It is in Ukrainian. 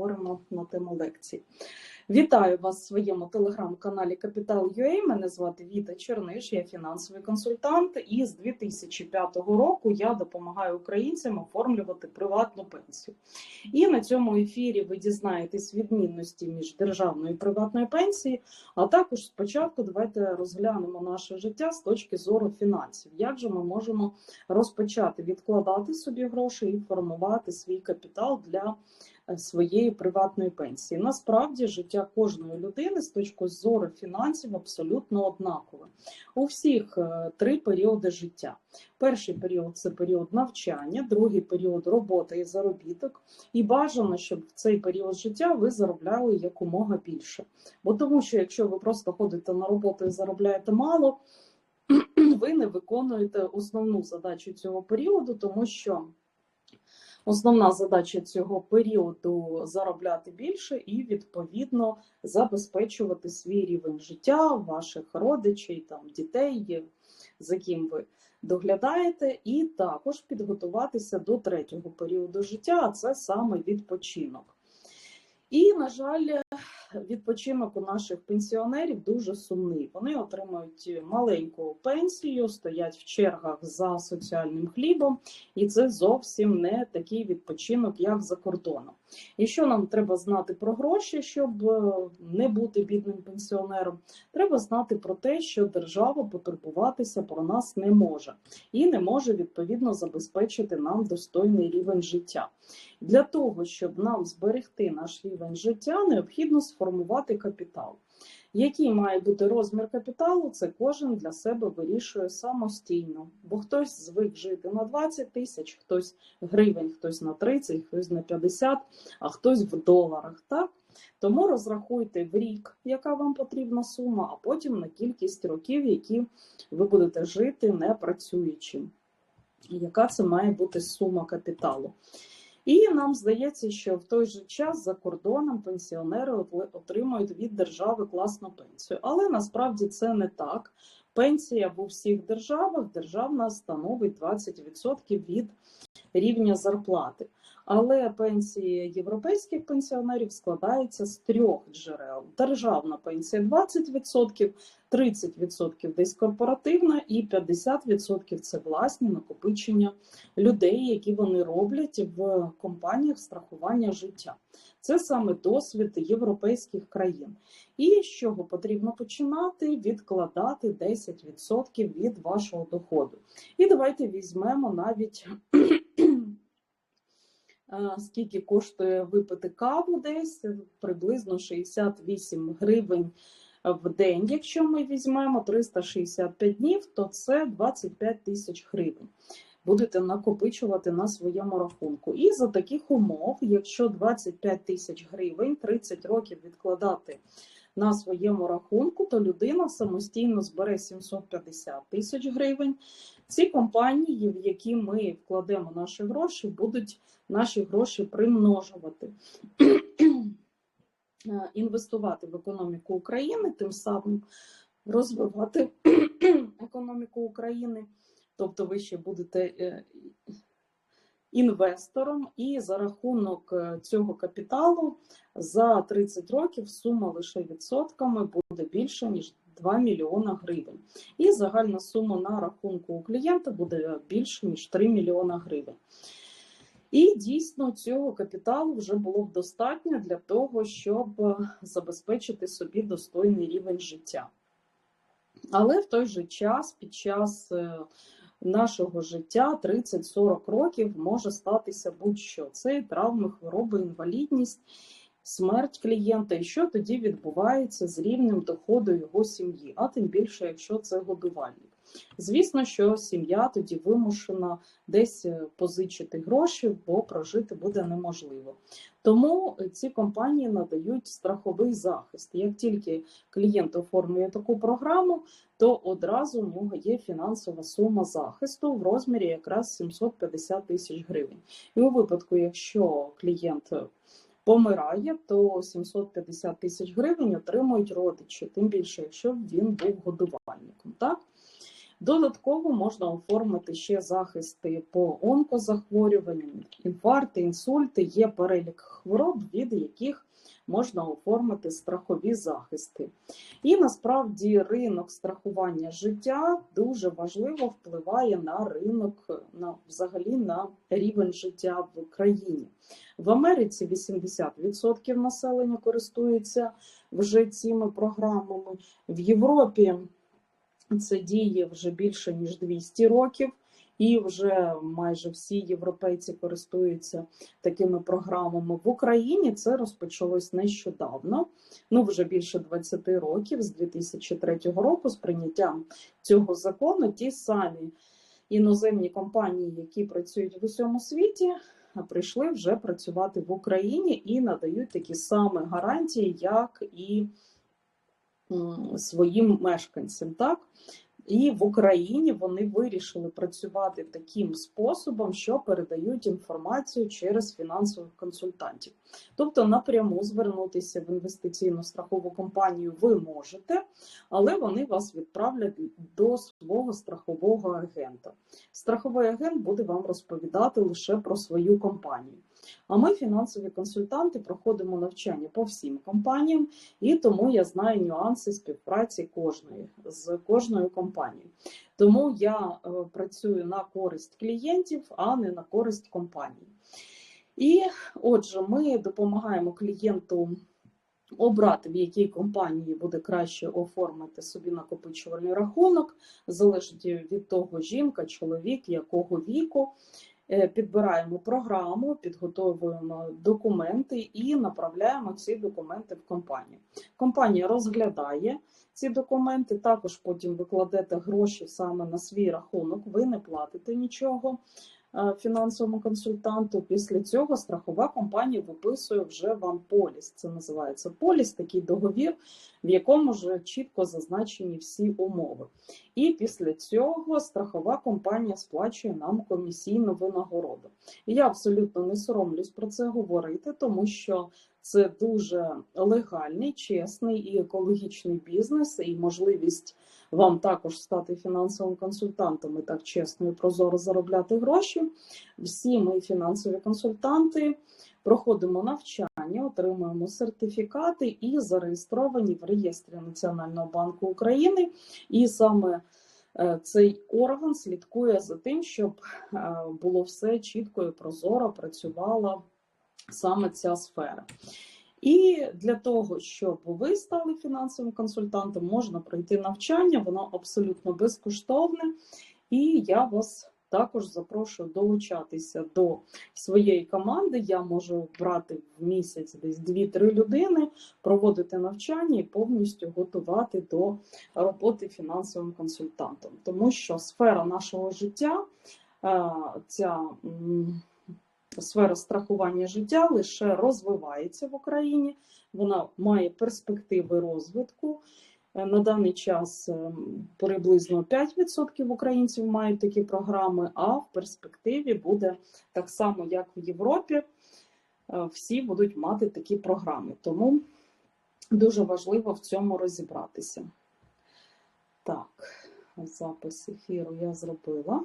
поговоримо на тему лекцій. Вітаю вас в своєму телеграм-каналі Капітал.ua. Мене звати Віта Черниш, я фінансовий консультант, і з 2005 року я допомагаю українцям оформлювати приватну пенсію. І на цьому ефірі ви дізнаєтесь відмінності між державною і приватною пенсією. А також спочатку давайте розглянемо наше життя з точки зору фінансів. Як же ми можемо розпочати відкладати собі гроші і формувати свій капітал для своєї приватної пенсії. Насправді життя кожної людини з точки зору фінансів абсолютно однакове. У всіх е, три періоди життя. Перший період це період навчання, другий період роботи і заробіток. І бажано, щоб в цей період життя ви заробляли якомога більше. Бо тому, що якщо ви просто ходите на роботу і заробляєте мало, ви не виконуєте основну задачу цього періоду, тому що. Основна задача цього періоду заробляти більше і відповідно забезпечувати свій рівень життя ваших родичів, там дітей, за ким ви доглядаєте, і також підготуватися до третього періоду життя, а це саме відпочинок. І, на жаль, відпочинок у наших пенсіонерів дуже сумний. Вони отримують маленьку пенсію, стоять в чергах за соціальним хлібом, і це зовсім не такий відпочинок, як за кордоном. І що нам треба знати про гроші, щоб е, не бути бідним пенсіонером? Треба знати про те, що держава потурбуватися про нас не може і не може відповідно забезпечити нам достойний рівень життя. Для того щоб нам зберегти наш рівень життя, необхідно сформувати капітал. Який має бути розмір капіталу, це кожен для себе вирішує самостійно, бо хтось звик жити на 20 тисяч, хтось гривень, хтось на 30, хтось на 50, а хтось в доларах. Так? Тому розрахуйте в рік, яка вам потрібна сума, а потім на кількість років, які ви будете жити не працюючи. Яка це має бути сума капіталу? І нам здається, що в той же час за кордоном пенсіонери отримують від держави класну пенсію. Але насправді це не так. Пенсія в усіх державах державна становить 20% від рівня зарплати. Але пенсії європейських пенсіонерів складаються з трьох джерел: державна пенсія 20%, 30% десь корпоративна, і 50% це власні накопичення людей, які вони роблять в компаніях страхування життя. Це саме досвід європейських країн. І з чого потрібно починати? Відкладати 10% від вашого доходу. І давайте візьмемо навіть скільки коштує випити каву десь, приблизно 68 гривень в день. Якщо ми візьмемо 365 днів, то це 25 тисяч гривень. Будете накопичувати на своєму рахунку. І за таких умов, якщо 25 тисяч гривень, 30 років відкладати на своєму рахунку, то людина самостійно збере 750 тисяч гривень. Ці компанії, в які ми вкладемо наші гроші, будуть наші гроші примножувати. Інвестувати в економіку України, тим самим розвивати економіку України, тобто ви ще будете е, інвестором, і за рахунок е, цього капіталу за 30 років сума лише відсотками буде більше ніж 2 мільйона гривень. І загальна сума на рахунку у клієнта буде більше ніж 3 мільйона гривень. І дійсно цього капіталу вже було б достатньо для того, щоб забезпечити собі достойний рівень життя. Але в той же час, під час е, нашого життя 30-40 років може статися будь-що. Це травми, хвороби, інвалідність, смерть клієнта, і що тоді відбувається з рівнем доходу його сім'ї, а тим більше, якщо це годувальник. Звісно, що сім'я тоді вимушена десь е, позичити гроші, бо прожити буде неможливо. Тому ці компанії надають страховий захист. Як тільки клієнт оформлює таку програму, то одразу в нього є фінансова сума захисту в розмірі якраз 750 тисяч гривень. І у випадку, якщо клієнт помирає, то 750 тисяч гривень отримують родичі, тим більше, якщо він був годувальником. Так? Додатково можна оформити ще захисти по онкозахворюванням, інфаркти, інсульти. Є перелік хвороб, від яких можна оформити страхові захисти. І насправді ринок страхування життя дуже важливо впливає на ринок, на взагалі на рівень життя в країні. В Америці 80% населення користується вже цими програмами. В Європі це діє вже більше ніж 200 років, і вже майже всі європейці користуються такими програмами. В Україні це розпочалось нещодавно, ну вже більше 20 років, з 2003 року, з прийняттям цього закону. Ті самі іноземні компанії, які працюють в усьому світі, прийшли вже працювати в Україні і надають такі самі гарантії, як і своїм мешканцям. Так? І в Україні вони вирішили працювати таким способом, що передають інформацію через фінансових консультантів. Тобто напряму звернутися в інвестиційну страхову компанію ви можете, але вони вас відправлять до свого страхового агента. Страховий агент буде вам розповідати лише про свою компанію. А ми, фінансові консультанти, проходимо навчання по всім компаніям, і тому я знаю нюанси співпраці кожної з кожною компанією. Тому я е, працюю на користь клієнтів, а не на користь компанії. І отже, ми допомагаємо клієнту обрати, в якій компанії буде краще оформити собі накопичувальний рахунок, залежить від того, жінка, чоловік, якого віку. Е, Підбираємо програму, підготовуємо документи і направляємо ці документи в компанію. Компанія розглядає ці документи, також потім ви кладете гроші саме на свій рахунок, ви не платите нічого фінансовому консультанту. Після цього страхова компанія виписує вже вам поліс. Це називається поліс, такий договір, в якому вже чітко зазначені всі умови. І після цього страхова компанія сплачує нам комісійну винагороду. І я абсолютно не соромлюсь про це говорити, тому що це дуже легальний, чесний і екологічний бізнес, і можливість вам також стати фінансовим консультантом і так чесно і прозоро заробляти гроші. Всі ми фінансові консультанти проходимо навчання, отримуємо сертифікати і зареєстровані в реєстрі Національного банку України. І саме е, цей орган слідкує за тим, щоб е, було все чітко і прозоро працювала саме ця сфера. І для того, щоб ви стали фінансовим консультантом, можна пройти навчання, воно абсолютно безкоштовне, і я вас також запрошую долучатися до своєї команди. Я можу брати в місяць десь 2-3 людини, проводити навчання і повністю готувати до роботи фінансовим консультантом, тому що сфера нашого життя, е, ця сфера страхування життя лише розвивається в Україні, вона має перспективи розвитку. Е, На даний час е, приблизно 5% українців мають такі програми, а в перспективі буде так само, як в Європі, е, всі будуть мати такі програми. Тому дуже важливо в цьому розібратися. Так, запис ефіру я зробила.